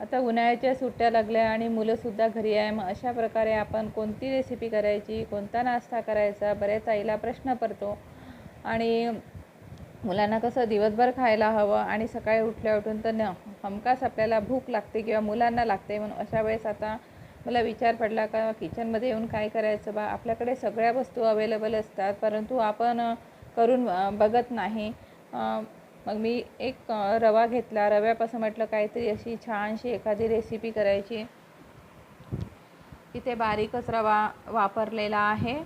आता उन्हाळ्याच्या सुट्ट्या लागल्या आणि मुलंसुद्धा घरी आहे मग अशा प्रकारे आपण कोणती रेसिपी करायची कोणता नाश्ता करायचा बऱ्याच आईला प्रश्न पडतो. आणि मुलांना कसं दिवसभर खायला हवं आणि सकाळी उठल्या उठून तर न हमखास आपल्याला भूक लागते किंवा मुलांना लागते म्हणून अशा वेळेस आता मला विचार पडला का किचनमध्ये येऊन काय करायचं बा? आपल्याकडे सगळ्या वस्तू अवेलेबल असतात परंतु आपण करून बघत नाही. मग मी एक रवा घेतला. रव्यापासून म्हटलं काहीतरी अशी छानशी एखादी रेसिपी करायची. इथे बारीकच रवा वापरलेला आहे.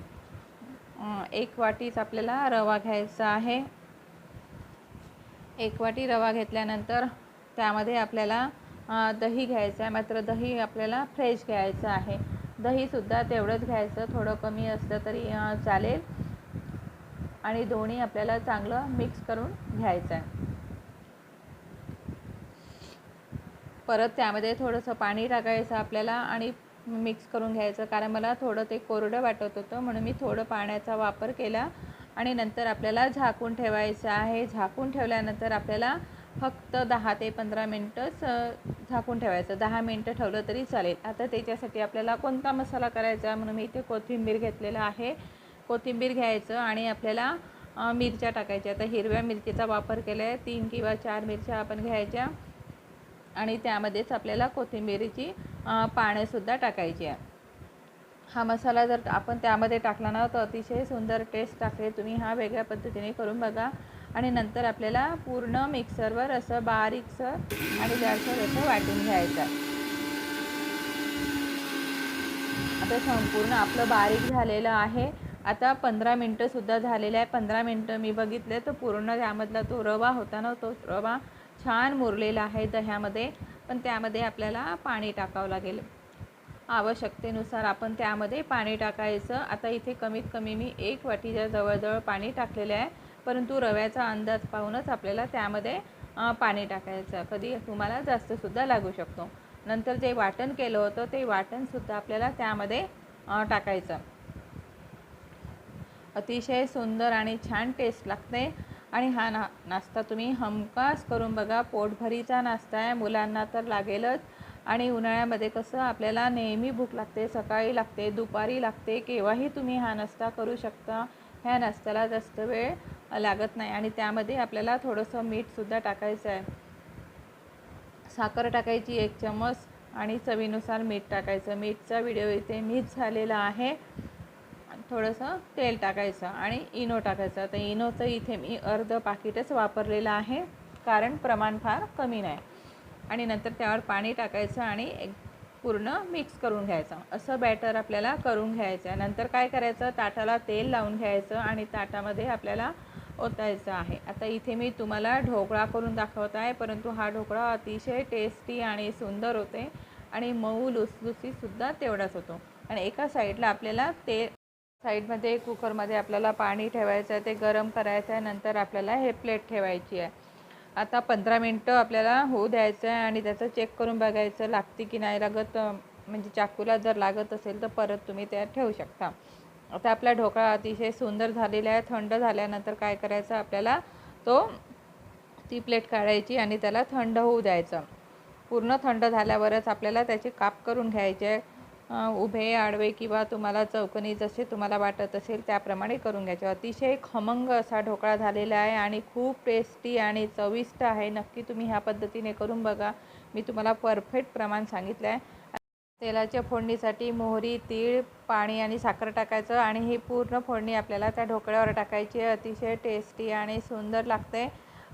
एक वाटीच आपल्याला रवा घ्यायचा आहे. एक वाटी रवा घेतल्यानंतर त्यामध्ये आपल्याला दही घ्यायचं आहे. मात्र दही आपल्याला फ्रेश घ्यायचं आहे. दहीसुद्धा तेवढंच घ्यायचं. थोडं कमी असलं तरी चालेल. आणि दोन्ही आपल्याला चांगलं मिक्स करून घ्यायचं आहे परत त्यामध्ये थोडंसं पाणी टाकायचं आपल्याला आणि मिक्स करून घ्यायचं. कारण मला थोडं ते कोरडं वाटत होतं म्हणून मी थोडं पाण्याचा वापर केला आणि नंतर आपल्याला झाकून ठेवायचं आहे. झाकून ठेवल्यानंतर आपल्याला फक्त दहा ते पंधरा मिनटंच झाकून ठेवायचं. दहा मिनटं ठेवलं तरी चालेल. आता त्याच्यासाठी आपल्याला कोणता मसाला करायचा म्हणून मी इथे कोथिंबीर घेतलेला आहे. कोथिंबीर घ्यायचं आणि आपल्याला मिरच्या टाकायच्या. आता हिरव्या मिरचीचा वापर केला आहे तीन किंवा चार मिरच्या आपण घ्यायच्या. आणि त्यामध्येच आपल्याला कोथिंबिरीची पानेसुद्धा टाकायची आहे. हा मसाला जर आपण त्यामध्ये टाकला ना तर अतिशय सुंदर टेस्ट टाकते. तुम्ही हा वेगळ्या पद्धतीने करून बघा. आणि नंतर आपल्याला पूर्ण मिक्सरवर असं बारीकसं आणि जाडसर असं वाटून घ्यायचं आता संपूर्ण आपलं बारीक झालेलं आहे. आता पंधरा मिनटंसुद्धा झालेलं आहे. पंधरा मिनटं मी बघितले तर पूर्ण त्यामधला तो रवा होता ना तो रवा छान मुरलेला आहे दह्यामध्ये. पण त्यामध्ये आपल्याला पाणी टाकावं लागेल. आवश्यकतेनुसार आपण त्यामध्ये पाणी टाकायचं. आता इथे कमीत कमी मी एक वाटीच्या जवळजवळ पाणी टाकलेलं आहे. परंतु रव्याचा अंदाज पाहूनच आपल्याला त्यामध्ये पाणी टाकायचं. कधी तुम्हाला जास्तसुद्धा लागू शकतो. नंतर जे वाटण केलं होतं ते वाटणसुद्धा आपल्याला त्यामध्ये टाकायचं. अतिशय सुंदर आणि छान टेस्ट लागते. आणि हा ना नाश्ता तुम्ही हमखास करून बघा पोटभरीचा नाश्ता आहे मुलांना तर लागेलच. आणि उन्हाळ्यामध्ये कसं आपल्याला नेहमी भूक लागते सकाळी लागते दुपारी लागते केव्हाही तुम्ही हा नाश्ता करू शकता. ह्या नाश्त्याला जास्त वेळ लागत नाही आणि त्यामध्ये आपल्याला थोडंसं मीठसुद्धा टाकायचं आहे. साखर टाकायची एक चमच आणि चवीनुसार मीठ टाकायचं. मीठचा व्हिडिओ इथे मीठ झालेला आहे. थोडंसं तेल टाकायचं आणि इनो टाकायचं. तर इनोचं इथे मी अर्ध पाकिटच वापरलेलं आहे कारण प्रमाण फार कमी नाही. आणि नंतर त्यावर पाणी टाकायचं आणि एक पूर्ण मिक्स करून घ्यायचं. असं बॅटर आपल्याला करून घ्यायचं आहे. नंतर काय करायचं? ताटाला तेल लावून घ्यायचं आणि ताटामध्ये आपल्याला ओतायचं आहे. आता इथे मी तुम्हाला ढोकळा करून दाखवत आहे परंतु हा ढोकळा अतिशय टेस्टी आणि सुंदर होते आणि मऊ लुसलुसीसुद्धा तेवढाच होतो. आणि एका साईडला आपल्याला ते साईडमध्ये कुकरमध्ये आपल्याला पाणी ठेवायचं आहे ते गरम करायचं आहे नंतर आपल्याला हे प्लेट ठेवायची आहे. आता पंधरा मिनटं आपल्याला होऊ द्यायचं आहे आणि त्याचं चेक करून बघायचं लागते की नाही. लागत म्हणजे चाकूला जर लागत असेल तर परत तुम्ही त्यात ठेवू शकता. आता आपला ढोकळा अतिशय सुंदर झालेला आहे थंड झाल्यानंतर काय करायचं आपल्याला तो ती प्लेट काढायची आणि त्याला थंड होऊ द्यायचं. पूर्ण थंड झाल्यावरच आपल्याला त्याचे काप करून घ्यायचे उभे आडवे किंवा तुम्हाला चौकनी जसे तुम्हाला वाटत असेल त्याप्रमाणे करून घ्यायचे. अतिशय खमंग असा ढोकळा झालेला आहे आणि खूप टेस्टी आणि चविष्ट आहे. नक्की तुम्ही ह्या पद्धतीने करून बघा. मी तुम्हाला परफेक्ट प्रमाण सांगितलं आहे. तेलाच्या फोडणीसाठी मोहरी तीळ पाणी आणि साखर टाकायचं आणि ही पूर्ण फोडणी आपल्याला त्या ढोकळ्यावर टाकायची अतिशय टेस्टी आणि सुंदर लागते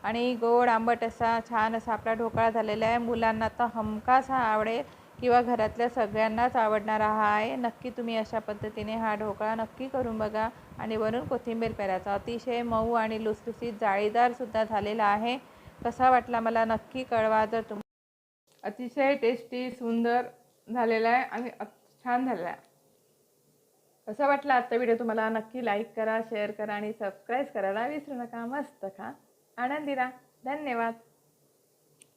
आणि गोड आंबट असा छान असा आपला ढोकळा झालेला आहे. मुलांना तर हमखास हा आवडेल. किंवा घरातल्या सगळ्यांनाच आवडणारा हा आहे. नक्की तुम्ही अशा पद्धतीने हा ढोकळा नक्की करून बघा. आणि वरून कोथिंबीर पेरायचा. अतिशय मऊ आणि लुसलुसीत जाळीदारसुद्धा झालेला आहे. कसा वाटला मला नक्की कळवा जर तुम अतिशय टेस्टी सुंदर झालेला आहे आणि छान झालेला आहे. कसा वाटला आजचा व्हिडिओ तुम्हाला नक्की लाईक करा शेअर करा आणि सबस्क्राईब करायला विसरू नका. मस्त खा. आनंदी राहा धन्यवाद.